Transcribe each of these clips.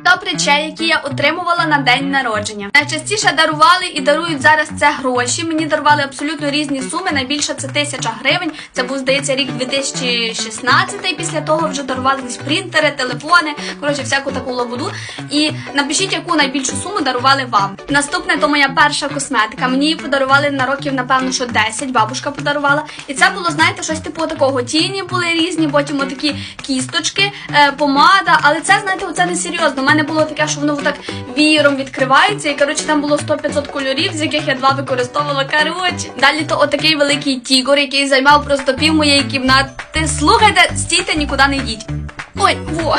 Топ речей, які я отримувала на день народження. Найчастіше дарували і дарують зараз це гроші. Мені дарували абсолютно різні суми. Найбільше це тисяча гривень. Це був здається рік 2016. Після того вже дарували десь принтери, телефони, коротше, всяку таку лабуду. І напишіть, яку найбільшу суму дарували вам. Наступне то моя перша косметика. Мені її подарували на років, напевно, що 10, бабушка подарувала. І це було, знаєте, щось типу такого. Тіні були різні, потім отакі кісточки, е, помада. Але це, знаєте, оце не серйозно. У мене було таке, що воно так вієром відкривається. І коротше там було 100-500 кольорів, з яких я два використовувала. Коротше. Далі то отакий великий тігор, який займав просто пів моєї кімнати. Слухайте, стійте, нікуди не йдіть. Ой, во.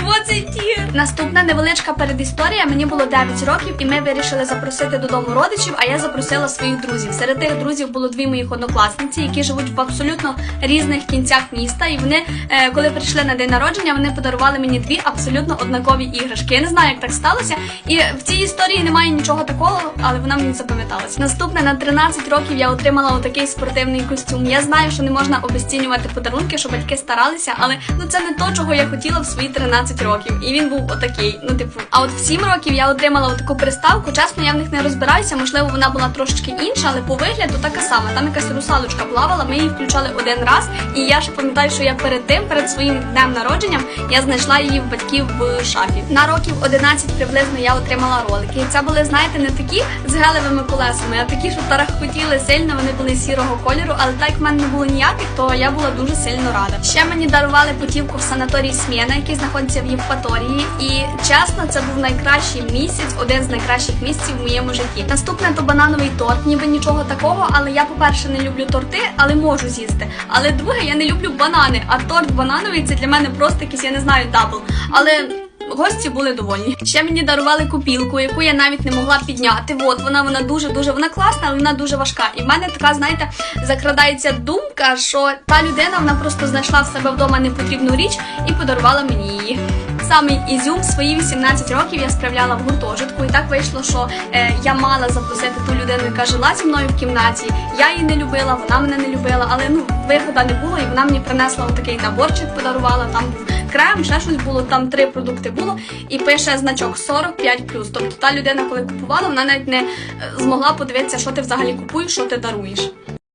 Во цей тір. Наступна невеличка передісторія. Мені було 9 років, і ми вирішили запросити додому родичів. А я запросила своїх друзів. Серед тих друзів було дві моїх однокласниці, які живуть в абсолютно різних кінцях міста. І вони, е, коли прийшли на день народження, вони подарували мені дві абсолютно однакові іграшки. Я не знаю, як так сталося. І в цій історії немає нічого такого, але вона мені запам'яталася. Наступне на 13 років я отримала отакий спортивний костюм. Я знаю, що не можна обесцінювати подарунки, що батьки старалися, але ну це не то, чого я хотіла в свої 13 років. І він був отакий. Ну, типу, а от в 7 років я отримала отаку приставку. Чесно, я в них не розбираюся. Можливо, вона була трошечки інша, але по вигляду така сама. Там якась русалочка плавала. Ми її включали один раз. І я ще пам'ятаю, що я перед тим, перед своїм днем народженням, я знайшла її в батьків в шафі. На років 11 приблизно я отримала ролики. І це були, знаєте, не такі з гелевими колесами, а такі, що тарахкотіли сильно. Вони були сірого кольору, але так в мене не було ніяких, то я була дуже сильно рада. Ще мені дарували путівку в санаторій Сміна, який знаходиться в Євпаторії. І чесно, це був найкращий місяць, один з найкращих місяців в моєму житті. Наступне то банановий торт, ніби нічого такого, але я, по-перше, не люблю торти, але можу з'їсти. Але друге, я не люблю банани. А торт банановий це для мене просто якийсь, я не знаю, дабл. Але. Гості були довольні. Ще мені дарували купілку, яку я навіть не могла підняти. От вона вона дуже дуже вона класна, але вона дуже важка. І в мене така, знаєте, закрадається думка, що та людина вона просто знайшла в себе вдома непотрібну річ і подарувала мені її. Самий ізюм свої 18 років я справляла в гуртожитку, і так вийшло, що е, я мала запросити ту людину, яка жила зі мною в кімнаті. Я її не любила, вона мене не любила, але ну виходу не було, і вона мені принесла отакий наборчик, подарувала. Там крем, ще щось було, там три продукти було, і пише значок 45 Тобто та людина, коли купувала, вона навіть не е, змогла подивитися, що ти взагалі купуєш, що ти даруєш.